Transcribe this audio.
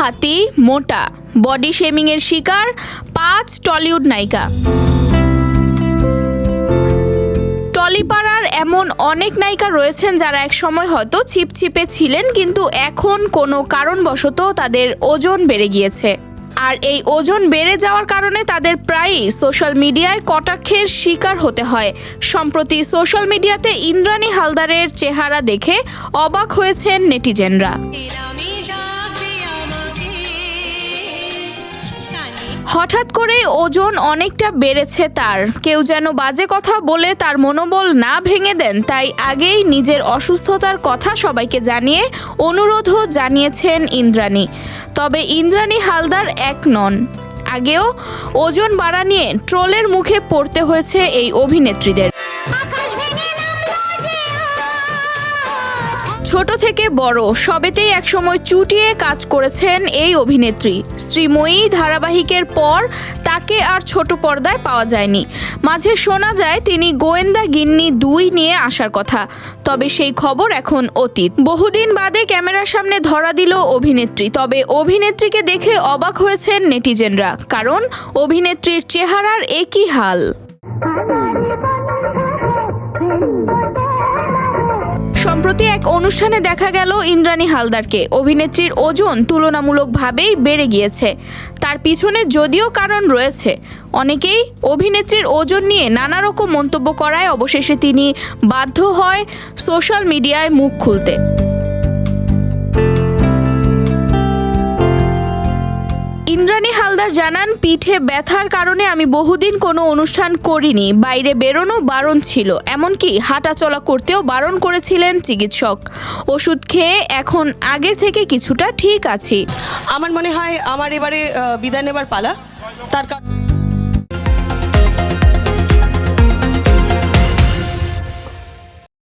হাতি, মোটা। বডি শেমিংয়ের শিকার পাঁচ টলিউড নায়িকা। টলিপাড়ার এমন অনেক নায়িকা রয়েছেন যারা এক সময় হয়তো ছিপছিপে ছিলেন, কিন্তু এখন কোনো কারণবশত তাদের ওজন বেড়ে গিয়েছে। আর এই ওজন বেড়ে যাওয়ার কারণে তাদের প্রায়ই সোশ্যাল মিডিয়ায় কটাক্ষের শিকার হতে হয়। সম্প্রতি সোশ্যাল মিডিয়াতে ইন্দ্রাণী হালদারের চেহারা দেখে অবাক হয়েছেন নেটিজেনরা। হঠাৎ করেই ওজন অনেকটা বেড়েছে তার। কেউ যেন বাজে কথা বলে তার মনোবল না ভেঙে দেন, তাই আগেই নিজের অসুস্থতার কথা সবাইকে জানিয়ে অনুরোধও জানিয়েছেন ইন্দ্রাণী। তবে ইন্দ্রাণী হালদার এক নন। আগেও ওজন বাড়া নিয়ে ট্রোলের মুখে পড়তে হয়েছে এই অভিনেত্রীদের। ছোট থেকে বড় সবেতেই একসময় চুটিয়ে কাজ করেছেন এই অভিনেত্রী। শ্রীময়ী ধারাবাহিকের পর তাকে আর ছোট পর্দায় পাওয়া যায়নি। মাঝে শোনা যায় তিনি গোয়েন্দা গিন্নি দুই নিয়ে আসার কথা। তবে সেই খবর এখন অতীত। বহুদিন বাদে ক্যামেরার সামনে ধরা দিল অভিনেত্রী। তবে অভিনেত্রীকে দেখে অবাক হয়েছেন নেটিজেনরা। কারণ অভিনেত্রীর চেহারার একই হাল। সম্প্রতি এক অনুষ্ঠানে দেখা গেল ইন্দ্রাণী হালদারকে। অভিনেত্রীর ওজন তুলনামূলকভাবেই বেড়ে গিয়েছে। তার পিছনে যদিও কারণ রয়েছে। অনেকেই অভিনেত্রীর ওজন নিয়ে নানা রকম মন্তব্য করায় অবশেষে তিনি বাধ্য হয় সোশ্যাল মিডিয়ায় মুখ খুলতে। ইন্দ্রাণী জানান, পিঠে ব্যথার কারণে আমি বহুদিন কোনো অনুষ্ঠান করিনি। বাইরে বেরোনো বারণ ছিল। এমনকি হাঁটাচলা করতেও বারণ করেছিলেন চিকিৎসক। ওষুধ খেয়ে এখন আগের থেকে কিছুটা ঠিক আছি। আমার মনে হয় আমার এবারে বিদায় নেবার পালা। তার কারণ